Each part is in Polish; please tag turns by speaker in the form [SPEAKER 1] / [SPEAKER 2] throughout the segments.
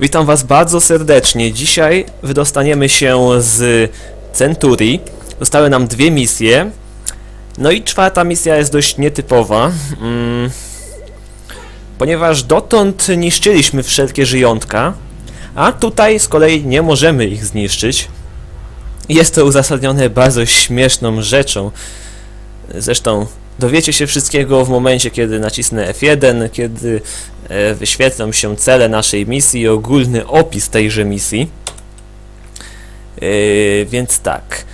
[SPEAKER 1] Witam Was bardzo serdecznie. Dzisiaj wydostaniemy się z Centurii. Zostały nam dwie misje. No i czwarta misja jest dość nietypowa. Mm, ponieważ dotąd niszczyliśmy wszelkie żyjątka, a tutaj z kolei nie możemy ich zniszczyć. Jest to uzasadnione bardzo śmieszną rzeczą. Zresztą dowiecie się wszystkiego w momencie, kiedy nacisnę F1, kiedy e, wyświetlą się cele naszej misji i ogólny opis tejże misji. Yy, więc tak.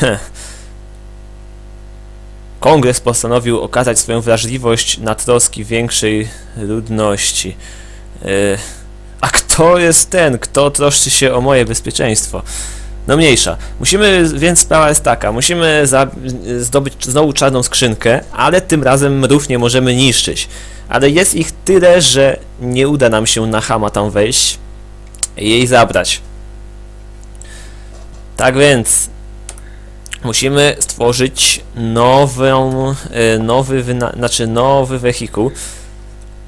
[SPEAKER 1] Kongres postanowił okazać swoją wrażliwość na troski większej ludności. Yy, a kto jest ten, kto troszczy się o moje bezpieczeństwo? No mniejsza. Musimy, więc sprawa jest taka, musimy za, zdobyć znowu czarną skrzynkę, ale tym razem mrów nie możemy niszczyć. Ale jest ich tyle, że nie uda nam się na Hama tam wejść i jej zabrać. Tak więc musimy stworzyć nową, e, nowy, znaczy nowy wehikuł.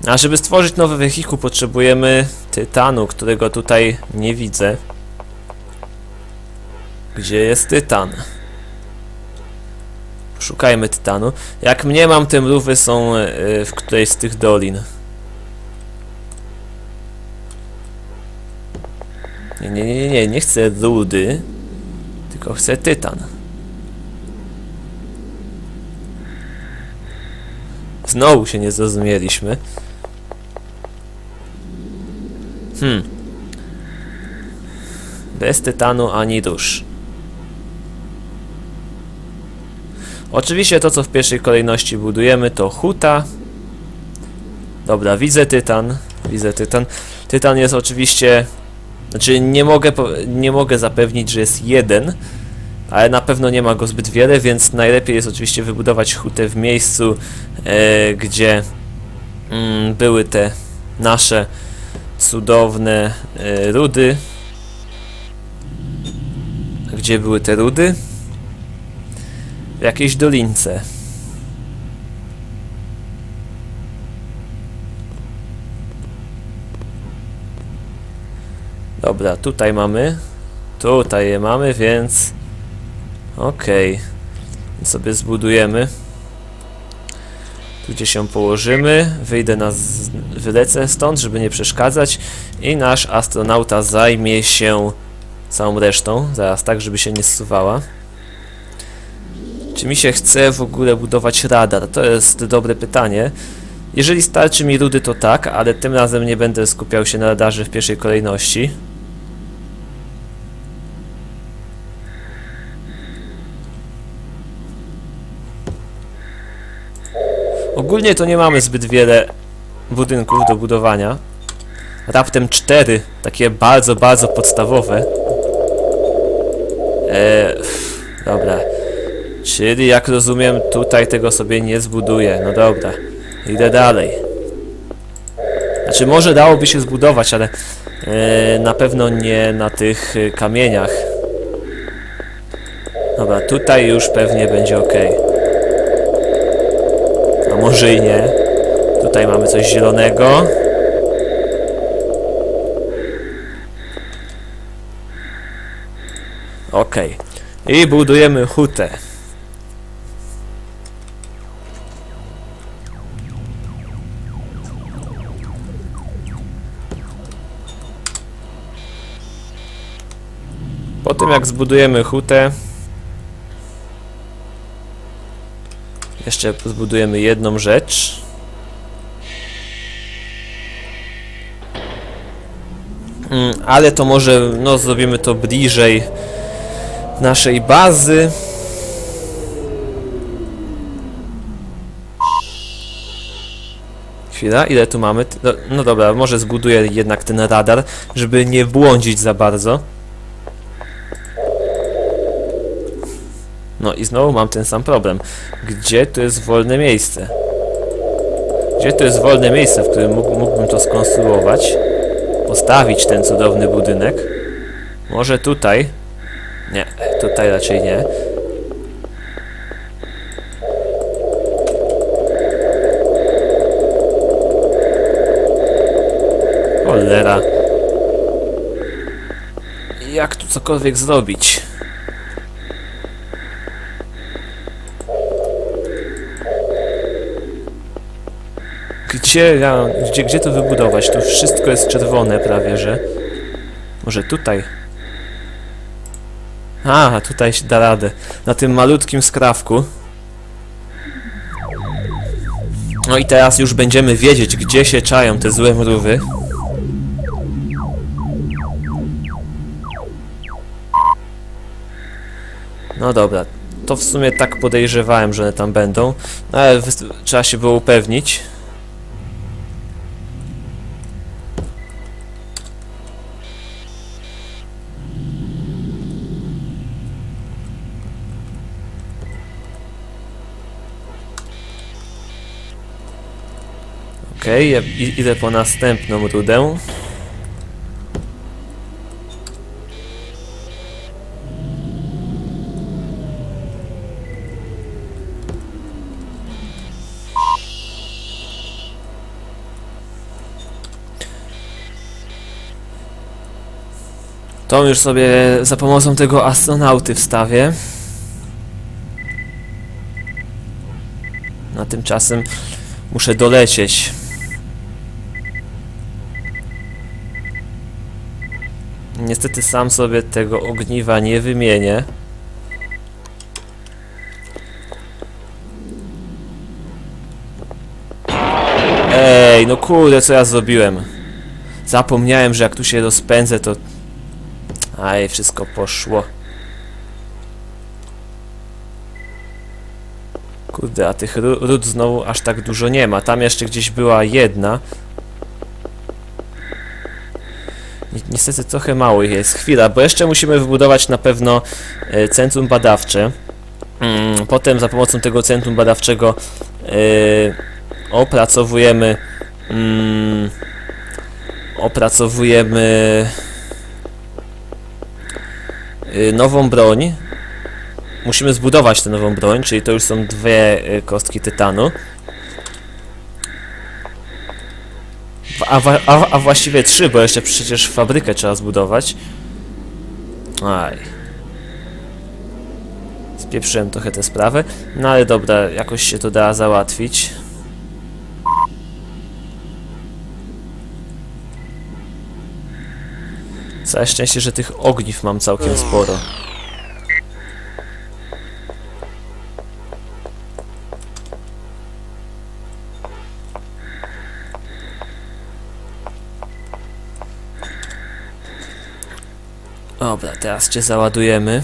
[SPEAKER 1] A żeby stworzyć nowy wehikuł potrzebujemy tytanu, którego tutaj nie widzę. Gdzie jest tytan? Szukajmy tytanu. Jak mnie mam, te mrówy są e, w którejś z tych dolin. Nie, nie, nie, nie, nie chcę rudy, tylko chcę tytan. Znowu się nie zrozumieliśmy. Hmm. Bez tytanu ani dusz. Oczywiście to, co w pierwszej kolejności budujemy, to huta. Dobra, widzę tytan. Widzę tytan. Tytan jest oczywiście... Znaczy, nie mogę, nie mogę zapewnić, że jest jeden, ale na pewno nie ma go zbyt wiele, więc najlepiej jest oczywiście wybudować hutę w miejscu, e, gdzie mm, były te nasze cudowne e, rudy. Gdzie były te rudy? W jakiejś dolince. Dobra, tutaj mamy. Tutaj je mamy, więc... Okej. Więc sobie zbudujemy. Tu gdzie się położymy. Wyjdę na... Z... Wylecę stąd, żeby nie przeszkadzać. I nasz astronauta zajmie się całą resztą. Zaraz tak, żeby się nie zsuwała. Czy mi się chce w ogóle budować radar? To jest dobre pytanie. Jeżeli starczy mi rudy, to tak, ale tym razem nie będę skupiał się na radarze w pierwszej kolejności. Ogólnie to nie mamy zbyt wiele budynków do budowania. Raptem cztery, takie bardzo, bardzo podstawowe. Eee, dobra. Czyli jak rozumiem, tutaj tego sobie nie zbuduję. No dobra, idę dalej. Znaczy, może dałoby się zbudować, ale e, na pewno nie na tych e, kamieniach. Dobra, tutaj już pewnie będzie ok. A może i nie. Tutaj mamy coś zielonego. Ok. I budujemy hutę. Po tym jak zbudujemy hutę, jeszcze zbudujemy jedną rzecz. Mm, ale to może, no zrobimy to bliżej naszej bazy. Chwila, ile tu mamy? No, no dobra, może zbuduję jednak ten radar, żeby nie błądzić za bardzo. No i znowu mam ten sam problem. Gdzie tu jest wolne miejsce? Gdzie tu jest wolne miejsce, w którym mógł, mógłbym to skonstruować? Postawić ten cudowny budynek? Może tutaj? Nie, tutaj raczej nie. Cholera. jak tu cokolwiek zrobić. Gdzie, ja, gdzie, gdzie to wybudować? Tu wszystko jest czerwone prawie, że... Może tutaj? A, tutaj się da radę. Na tym malutkim skrawku. No i teraz już będziemy wiedzieć, gdzie się czają te złe mrówy. No dobra, to w sumie tak podejrzewałem, że one tam będą, no ale trzeba się było upewnić. Okej, ja i- idę po następną rudę. To już sobie za pomocą tego astronauty wstawię. Na tymczasem muszę dolecieć. Niestety sam sobie tego ogniwa nie wymienię. Ej, no kurde, co ja zrobiłem? Zapomniałem, że jak tu się rozpędzę, to... Aj, wszystko poszło. Kurde, a tych ród znowu aż tak dużo nie ma. Tam jeszcze gdzieś była jedna. Niestety trochę mało ich jest. Chwila, bo jeszcze musimy wybudować na pewno e, centrum badawcze. Mm, Potem za pomocą tego centrum badawczego e, opracowujemy mm, opracowujemy y, nową broń. Musimy zbudować tę nową broń, czyli to już są dwie kostki tytanu. A, a, a właściwie trzy, bo jeszcze przecież fabrykę trzeba zbudować. Aj. Spieprzyłem trochę tę sprawę. No ale dobra, jakoś się to da załatwić. Całe szczęście, że tych ogniw mam całkiem sporo. Dobra, teraz cię załadujemy.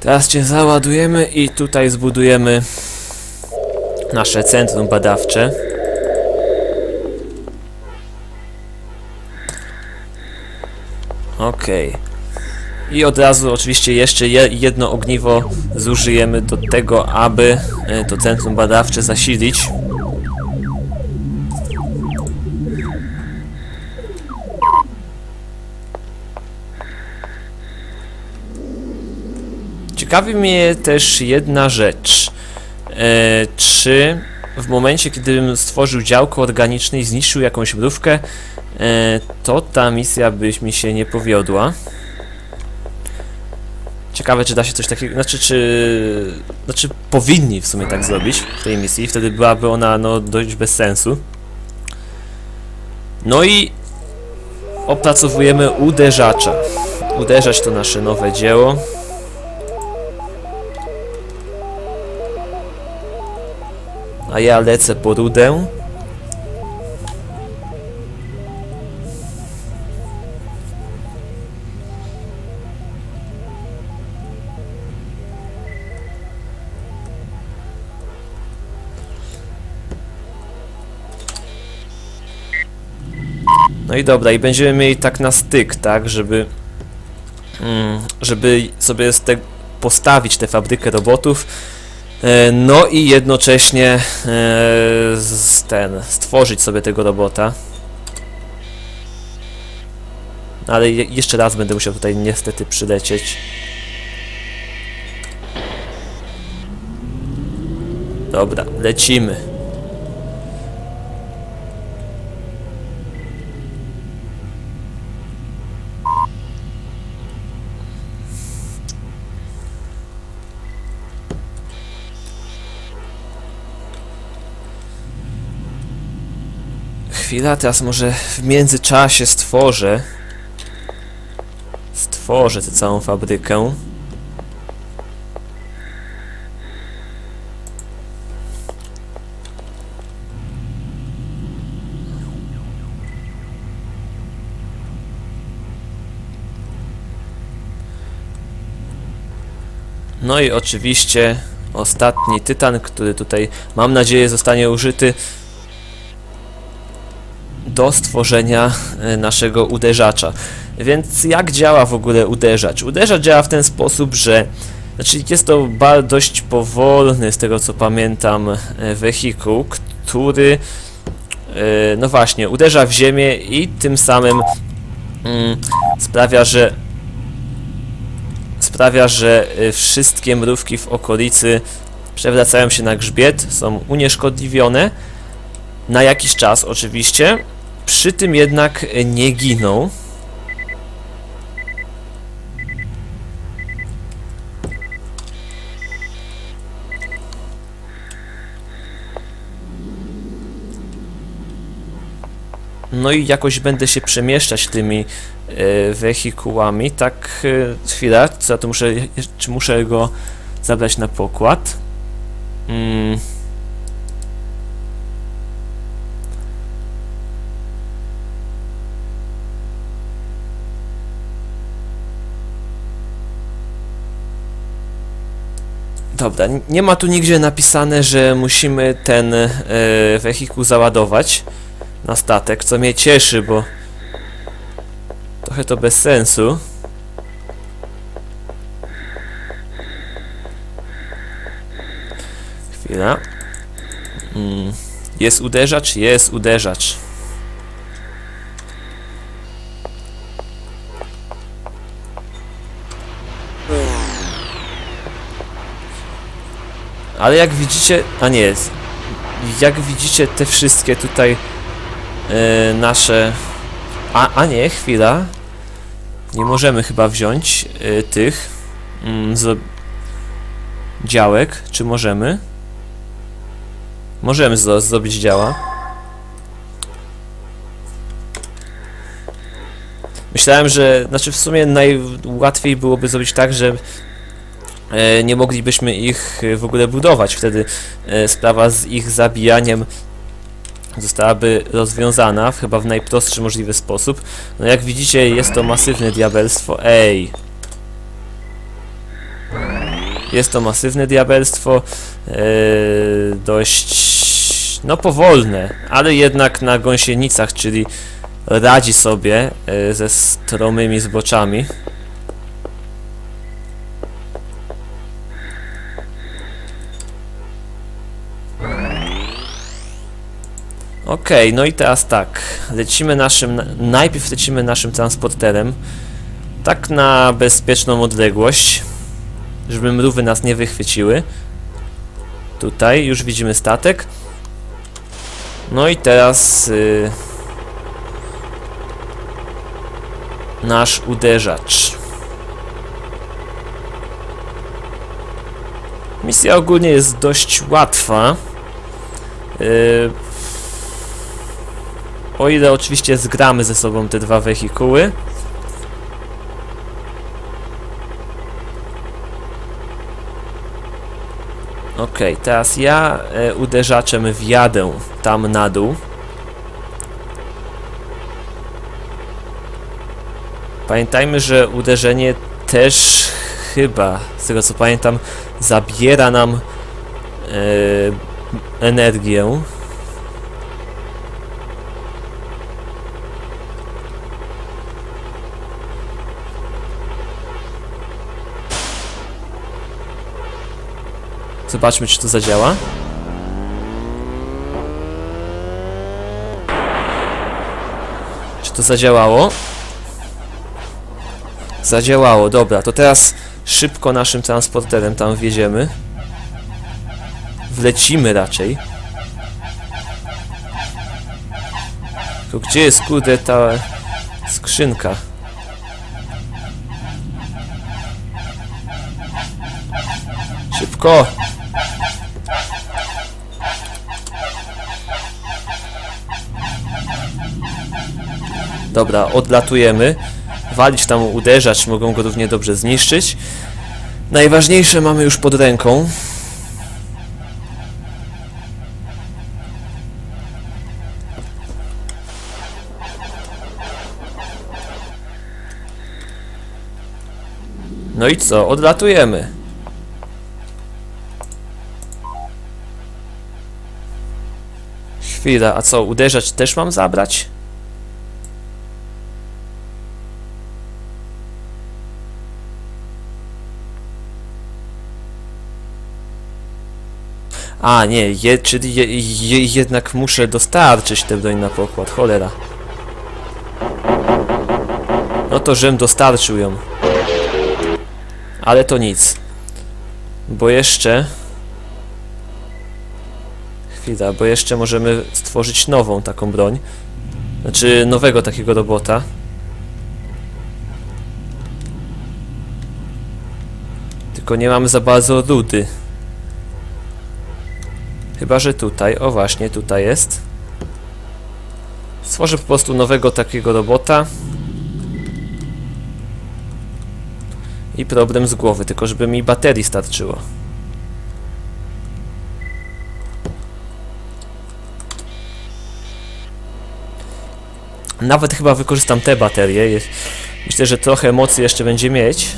[SPEAKER 1] Teraz cię załadujemy i tutaj zbudujemy nasze centrum badawcze. Okej. I od razu oczywiście jeszcze je, jedno ogniwo zużyjemy do tego, aby e, to centrum badawcze zasilić. Ciekawi mnie też jedna rzecz. E, czy w momencie, kiedybym stworzył działko organiczne i zniszczył jakąś mrówkę, to ta misja by mi się nie powiodła. Ciekawe, czy da się coś takiego, znaczy, czy, znaczy powinni w sumie tak zrobić w tej misji, wtedy byłaby ona, no, dość bez sensu. No i opracowujemy uderzacza. Uderzać to nasze nowe dzieło. A ja lecę po rudę. No i dobra, i będziemy mieli tak na styk, tak, żeby mm, żeby sobie z te, postawić tę fabrykę robotów, e, no i jednocześnie e, ten, stworzyć sobie tego robota. Ale je jeszcze raz będę musiał tutaj niestety przylecieć. Dobra, lecimy. Chwila, teraz może w międzyczasie stworzę. Stworzę tę całą fabrykę. No i oczywiście ostatni tytan, który tutaj mam nadzieję zostanie użyty do stworzenia e, naszego uderzacza. Więc jak działa w ogóle uderzacz? Uderzacz działa w ten sposób, że znaczy jest to dość powolny, z tego co pamiętam, e, wehikuł, który e, no właśnie, uderza w ziemię i tym samym mm, sprawia, że sprawia, że wszystkie mrówki w okolicy przewracają się na grzbiet, są unieszkodliwione na jakiś czas oczywiście, przy tym jednak nie giną. No i jakoś będę się przemieszczać tymi e, wehikułami. Tak, e, chwila, co ja tu muszę, czy muszę go zabrać na pokład? Mm. Dobra, nie ma tu nigdzie napisane, że musimy ten e, wehikuł załadować na statek, co mnie cieszy, bo trochę to bez sensu. Chwila. Mm. Jest uderzacz? Jest uderzacz. Ale jak widzicie, a nie jest. Jak widzicie te wszystkie tutaj e, nasze... A, a nie, chwila. Nie możemy chyba wziąć e, tych mm, z działek. Czy możemy? Możemy zro zrobić działa. Myślałem, że, znaczy w sumie najłatwiej byłoby zrobić tak, że nie moglibyśmy ich e, w ogóle budować. Wtedy e, sprawa z ich zabijaniem zostałaby rozwiązana chyba w najprostszy możliwy sposób. No jak widzicie jest to masywne diabelstwo. Ej! Jest to masywne diabelstwo, e, dość no powolne, ale jednak na gąsienicach, czyli radzi sobie e, ze stromymi zboczami. Okej, no i teraz tak. Lecimy naszym. Najpierw lecimy naszym transporterem. Tak na bezpieczną odległość. Żeby mrówy nas nie wychwyciły. Tutaj już widzimy statek. No i teraz. Y, nasz uderzacz. Misja ogólnie jest dość łatwa. Y, o ile oczywiście zgramy ze sobą te dwa wehikuły. Okej, teraz ja e, uderzaczem wjadę tam na dół. Pamiętajmy, że uderzenie też chyba, z tego co pamiętam, zabiera nam e, energię. Zobaczmy, czy to zadziała. Czy to zadziałało? Zadziałało, dobra, to teraz szybko naszym transporterem tam wjedziemy. Wlecimy raczej. Tylko gdzie jest kurde ta skrzynka? Szybko! Dobra, odlatujemy. Walić tam uderzać, mogą go równie dobrze zniszczyć. Najważniejsze mamy już pod ręką. No i co? Odlatujemy. Chwila, a co? Uderzać też mam zabrać? A, nie, je, czyli je, je, jednak muszę dostarczyć tę broń na pokład, cholera. No to żem dostarczył ją. Ale to nic. Bo jeszcze... Chwila, bo jeszcze możemy stworzyć nową taką broń. Znaczy, nowego takiego robota. Tylko nie mamy za bardzo rudy. Chyba, że tutaj, o właśnie, tutaj jest. Stworzę po prostu nowego takiego robota. I problem z głowy, tylko żeby mi baterii starczyło. Nawet chyba wykorzystam te baterie. Myślę, że trochę mocy jeszcze będzie mieć.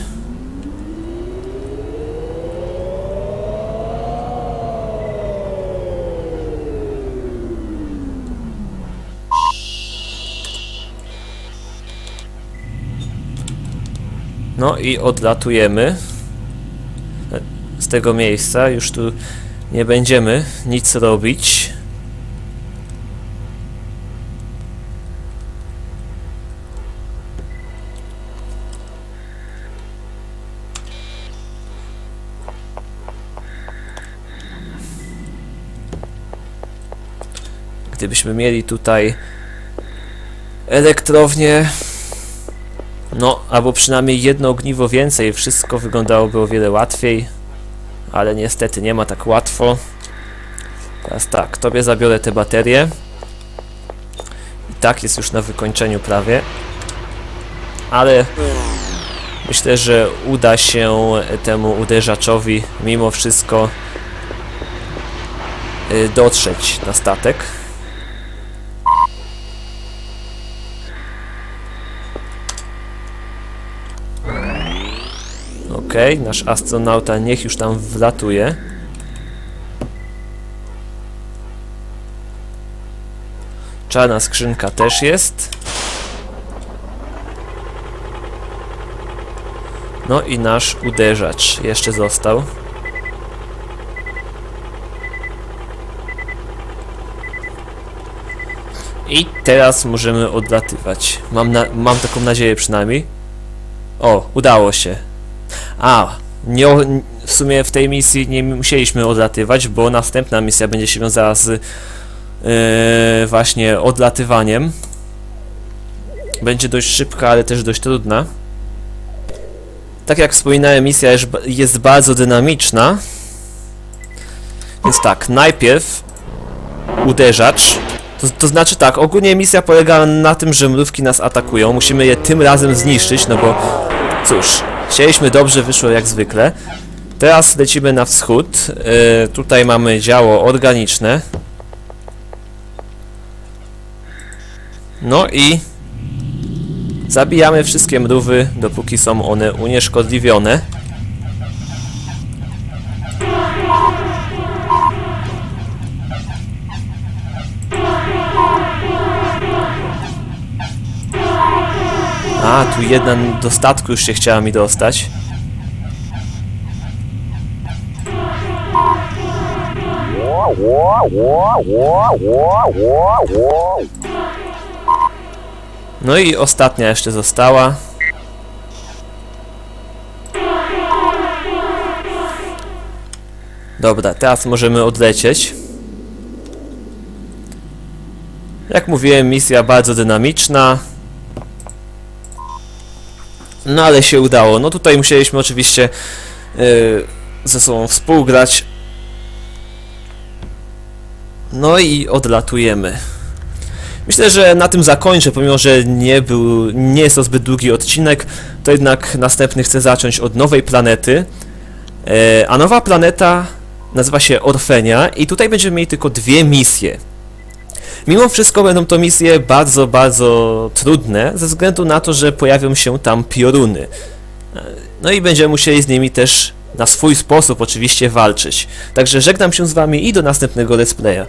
[SPEAKER 1] No i odlatujemy z tego miejsca. Już tu nie będziemy nic robić. Gdybyśmy mieli tutaj elektrownię, no, albo przynajmniej jedno ogniwo więcej, wszystko wyglądałoby o wiele łatwiej, ale niestety nie ma tak łatwo. Teraz tak, tobie zabiorę te baterie. I tak jest już na wykończeniu prawie. Ale myślę, że uda się temu uderzaczowi mimo wszystko y, dotrzeć na statek. Nasz astronauta niech już tam wlatuje. Czarna skrzynka też jest. No i nasz uderzacz jeszcze został. I teraz możemy odlatywać. Mam, na, mam taką nadzieję przynajmniej. O, udało się. A, nie, w sumie w tej misji nie musieliśmy odlatywać, bo następna misja będzie się wiązała z yy, właśnie odlatywaniem. Będzie dość szybka, ale też dość trudna. Tak jak wspominałem, misja jest bardzo dynamiczna. Więc tak, najpierw uderzacz. To, to znaczy tak, ogólnie misja polega na tym, że mrówki nas atakują. Musimy je tym razem zniszczyć, no bo cóż, chcieliśmy dobrze, wyszło jak zwykle. Teraz lecimy na wschód. Yy, tutaj mamy działo organiczne. No i zabijamy wszystkie mrówy, dopóki są one unieszkodliwione. Tu jeden do statku już się chciała mi dostać. No i ostatnia jeszcze została. Dobra, teraz możemy odlecieć. Jak mówiłem, misja bardzo dynamiczna. No ale się udało. No tutaj musieliśmy oczywiście yy, ze sobą współgrać. No i odlatujemy. Myślę, że na tym zakończę, pomimo że nie był, nie jest to zbyt długi odcinek, to jednak następny chcę zacząć od nowej planety. E, a nowa planeta nazywa się Orfenia i tutaj będziemy mieli tylko dwie misje. Mimo wszystko będą to misje bardzo, bardzo trudne, ze względu na to, że pojawią się tam pioruny. E, No i będziemy musieli z nimi też na swój sposób oczywiście walczyć. Także żegnam się z wami i do następnego let's playa.